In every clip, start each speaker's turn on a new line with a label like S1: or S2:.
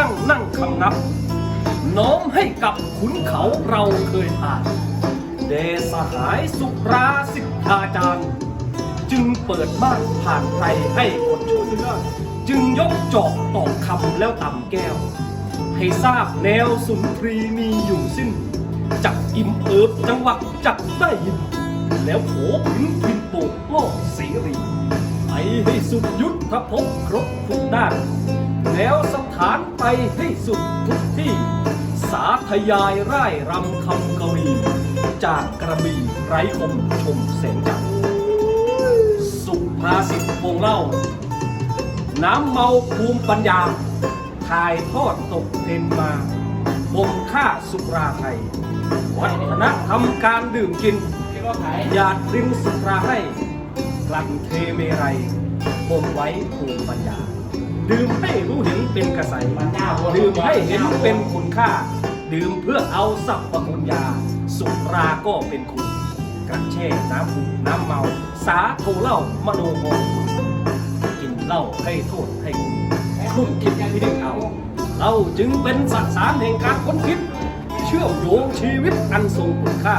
S1: ช่างนั่งคำนับ น้อมให้กับขุนเขาเราเคยผ่าน เดสหายสุราสิทธาจารย์ จึงเปิดบ้านผ่านไทยให้คนชนจึงยกจอกตอกคำแล้วต่ำแก้ว ให้ทราบแนวสุนทรีมีอยู่สิ้น จักอิ่มเอิบจังหวะจักได้ยิน แล้วโผพินพินโปกโลกเสรีไปให้สุดยุทธภพครบทุกด้าน แล้วสถานไปให้สุดทุกที่ สาธยายร่ายรำคำกวี จากกระบี่ไร้คมชมแสงจันสุภาษิตวงเล่า น้ำเมาภูมิปัญญา ถ่ายทอดตกเทนมาบ่มค่าสุราไทย วัฒนธรรมการดื่มกินหยาดรินสุราให้กลั่นเทเมรัยบ่มไว้ภูมิปัญญา ดื่มให้รู้เห็นเป็นกระใสดื่มให้เห็นเป็นคุณค่า ดื่มเพื่อเอาสัพพคุณยา สุราก็เป็นคุณกระแช่น้ำบุน้ำเมา สาโทเหล่ามโนมงกินเหล้าให้โทษให้คุณคุณคิดพิดึงเอาเราจึงเป็นสัสารแห่งการค้นคิด เชื่อมโยงชีวิตอันทรงคุณค่า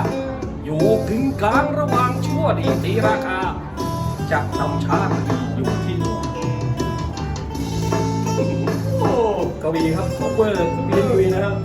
S1: อยู่กึ่งกลางระหว่างชั่วดีตีราคาจะนำชาติอยู่ที่ วีครับขอเปิดกวีกวีนะครับ